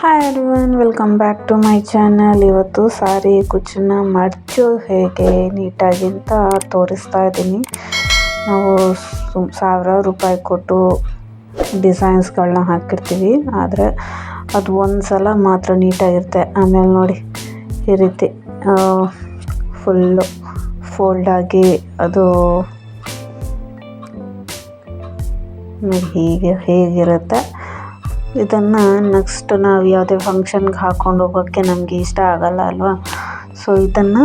Hi everyone welcome back to my channel ಇವತ್ತು ಸಾರಿ ಕುಚ್ಚನ್ನ ಮಡಚು ಹೇಗೆ ನೀಟಾಗಿ ಅಂತ ತೋರಿಸ್ತಾ ಇದ್ದೀನಿ. ನಾವು ಸಾವಿರಾರು ರೂಪಾಯಿ ಕೊಟ್ಟು ಡಿಸೈನ್ಸ್ಗಳನ್ನ ಹಾಕಿರ್ತೀವಿ. ಆದರೆ ಅದು ಒಂದು ಸಲ ಮಾತ್ರ ನೀಟಾಗಿರುತ್ತೆ. ಆಮೇಲೆ ನೋಡಿ, ಈ ರೀತಿ ಫುಲ್ಲು ಫೋಲ್ಡಾಗಿ ಅದು ಹೀಗೆ ಹೇಗಿರುತ್ತೆ. ಇದನ್ನು ನೆಕ್ಸ್ಟ್ ನಾವು ಯಾವುದೇ ಫಂಕ್ಷನ್ಗೆ ಹಾಕ್ಕೊಂಡು ಹೋಗೋಕ್ಕೆ ನಮಗೆ ಇಷ್ಟ ಆಗಲ್ಲ ಅಲ್ವಾ? ಸೊ ಇದನ್ನು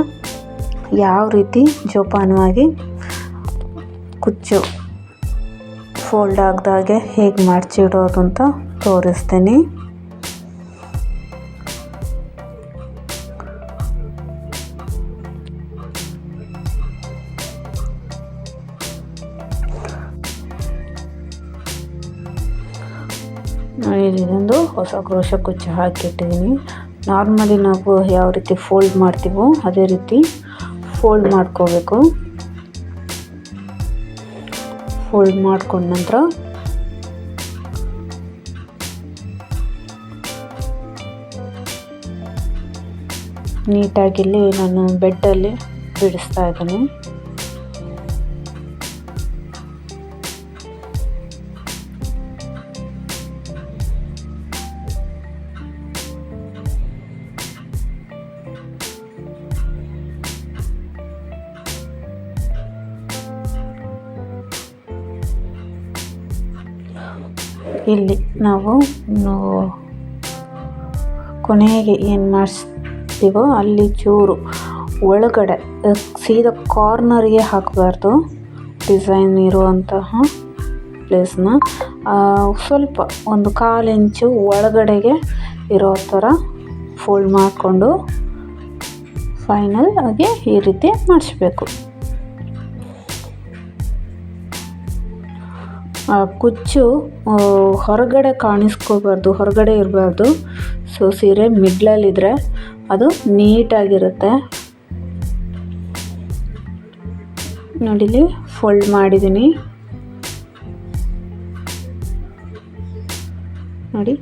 ಯಾವ ರೀತಿ ಜೋಪಾನವಾಗಿ ಕುಚ್ಚು ಫೋಲ್ಡ್ ಆಗ್ದಾಗೆ ಹೇಗೆ ಮಡಚಿಡೋದು ಅಂತ ತೋರಿಸ್ತೀನಿ. ನೋಡಿ ಇದೊಂದು ಹೊಸ ಕ್ರೋಶ ಕುಚ್ಚು ಹಾಕಿಟ್ಟಿದ್ದೀನಿ ನಾರ್ಮಲಿ ನಾವು ಯಾವ ರೀತಿ ಫೋಲ್ಡ್ ಮಾಡ್ತೀವೋ ಅದೇ ರೀತಿ ಫೋಲ್ಡ್ ಮಾಡ್ಕೋಬೇಕು. ಫೋಲ್ಡ್ ಮಾಡ್ಕೊಂಡ ನಂತರ ನೀಟಾಗಿ ಇಲ್ಲಿ ನಾನು ಬೆಡ್ಡಲ್ಲಿ ಬಿಡಿಸ್ತಾ ಇದ್ದೀನಿ. ಇಲ್ಲಿ ನಾವು ಕೊನೆಗೆ ಏನು ಮಾಡಿಸ್ತೀವೋ ಅಲ್ಲಿ ಚೂರು ಒಳಗಡೆ ಸೀದಾ ಕಾರ್ನರ್ಗೆ ಹಾಕಬಾರ್ದು. ಡಿಸೈನ್ ಇರುವಂತಹ ಪ್ಲೇಸ್ನ ಸ್ವಲ್ಪ ಒಂದು ಕಾಲು ಇಂಚು ಒಳಗಡೆಗೆ ಇರೋ ಥರ ಫೋಲ್ಡ್ ಮಾಡಿಕೊಂಡು ಫೈನಲ್ ಆಗಿ ಈ ರೀತಿ ಮಾಡಿಸ್ಬೇಕು. ಕುಚ್ಚು ಹೊರಗಡೆ ಕಾಣಿಸ್ಕೋಬಾರ್ದು, ಹೊರಗಡೆ ಇರಬಾರ್ದು. ಸೊ ಸೀರೆ ಮಿಡ್ಲಲ್ಲಿದ್ದರೆ ಅದು ನೀಟಾಗಿರುತ್ತೆ. ನೋಡಿಲಿ ಫೋಲ್ಡ್ ಮಾಡಿದ್ದೀನಿ. ನೋಡಿ,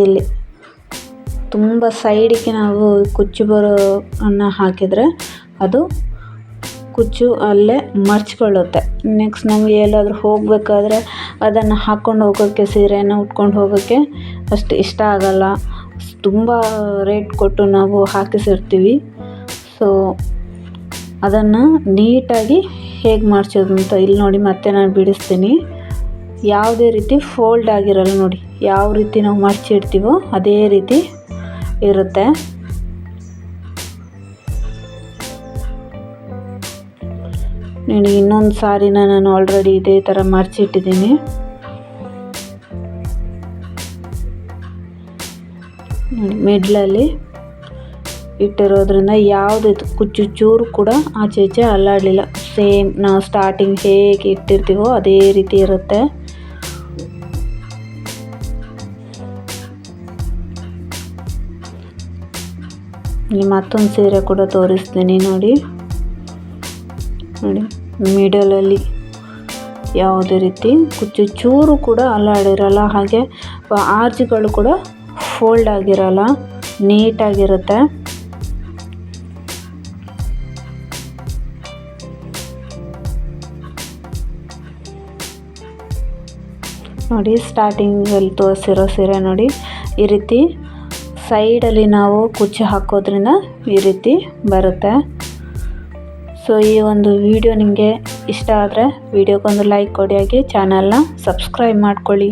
ಇಲ್ಲಿ. ತುಂಬ ಸೈಡಿಗೆ ನಾವು ಕುಚ್ಚು ಬರೋ ಅನ್ನ ಹಾಕಿದರೆ ಅದು ಕುಚ್ಚು ಅಲ್ಲೇ ಮರ್ಚ್ಕೊಳ್ಳುತ್ತೆ. ನೆಕ್ಸ್ಟ್ ನಮಗೆ ಎಲ್ಲಾದರೂ ಹೋಗಬೇಕಾದ್ರೆ ಅದನ್ನು ಹಾಕ್ಕೊಂಡು ಹೋಗೋಕ್ಕೆ ಸೀರೆನ ಉಟ್ಕೊಂಡು ಹೋಗೋಕ್ಕೆ ಅಷ್ಟು ಇಷ್ಟ ಆಗಲ್ಲ. ತುಂಬ ರೇಟ್ ಕೊಟ್ಟು ನಾವು ಹಾಕಿಸಿರ್ತೀವಿ. ಸೊ ಅದನ್ನು ನೀಟಾಗಿ ಹೇಗೆ ಮಾಡ್ಸೋದು ಅಂತ ಇಲ್ಲಿ ನೋಡಿ ಮತ್ತೆ ನಾನು ಬಿಡಿಸ್ತೀನಿ. ಯಾವುದೇ ರೀತಿ ಫೋಲ್ಡ್ ಆಗಿರಲ್ಲ ನೋಡಿ, ಯಾವ ರೀತಿ ನಾವು ಮಡಚಿಡ್ತೀವೋ ಅದೇ ರೀತಿ ಇರುತ್ತೆ. ನೋಡಿ ಇನ್ನೊಂದು ಸಾರಿನ ನಾನು ಆಲ್ರೆಡಿ ಇದೇ ಥರ ಮರ್ಚಿಟ್ಟಿದ್ದೀನಿ. ನೋಡಿ, ಮಿಡ್ಲಲ್ಲಿ ಇಟ್ಟಿರೋದ್ರಿಂದ ಯಾವುದೇ ಕುಚ್ಚು ಚೂರು ಕೂಡ ಆಚೆ ಈಚೆ ಅಲ್ಲಾಡಲಿಲ್ಲ. ಸೇಮ್ ನಾವು ಸ್ಟಾರ್ಟಿಂಗ್ ಹೇಗೆ ಇಟ್ಟಿರ್ತೀವೋ ಅದೇ ರೀತಿ ಇರುತ್ತೆ. ಮತ್ತೊಂದು ಸೀರೆ ಕೂಡ ತೋರಿಸ್ತೀನಿ ನೋಡಿ. ನೋಡಿ. ಮಿಡಲಲ್ಲಿ ಯಾವುದೇ ರೀತಿ ಕುಚ್ಚು ಚೂರು ಕೂಡ ಅಲ್ಲಾಡಿರಲ್ಲ ಹಾಗೆ ಆರ್ಜ್ಗಳು ಕೂಡ ಫೋಲ್ಡ್ ಆಗಿರಲ್ಲ ನೀಟಾಗಿರುತ್ತೆ ನೋಡಿ ಸ್ಟಾರ್ಟಿಂಗಲ್ಲಿ ತೋರಿಸಿರೋ ಸೀರೆ ನೋಡಿ. ಈ ರೀತಿ ಸೈಡಲ್ಲಿ ನಾವು ಕುಚ್ಚು ಹಾಕೋದ್ರಿಂದ ಈ ರೀತಿ ಬರುತ್ತೆ. ಸೊ ಈ ಒಂದು ವಿಡಿಯೋ ನಿಮಗೆ ಇಷ್ಟ ಆದರೆ ವಿಡಿಯೋಗೊಂದು ಲೈಕ್ ಕೊಡಿ ಹಾಗೆ ಚಾನಲ್ನ ಸಬ್ಸ್ಕ್ರೈಬ್ ಮಾಡ್ಕೊಳ್ಳಿ.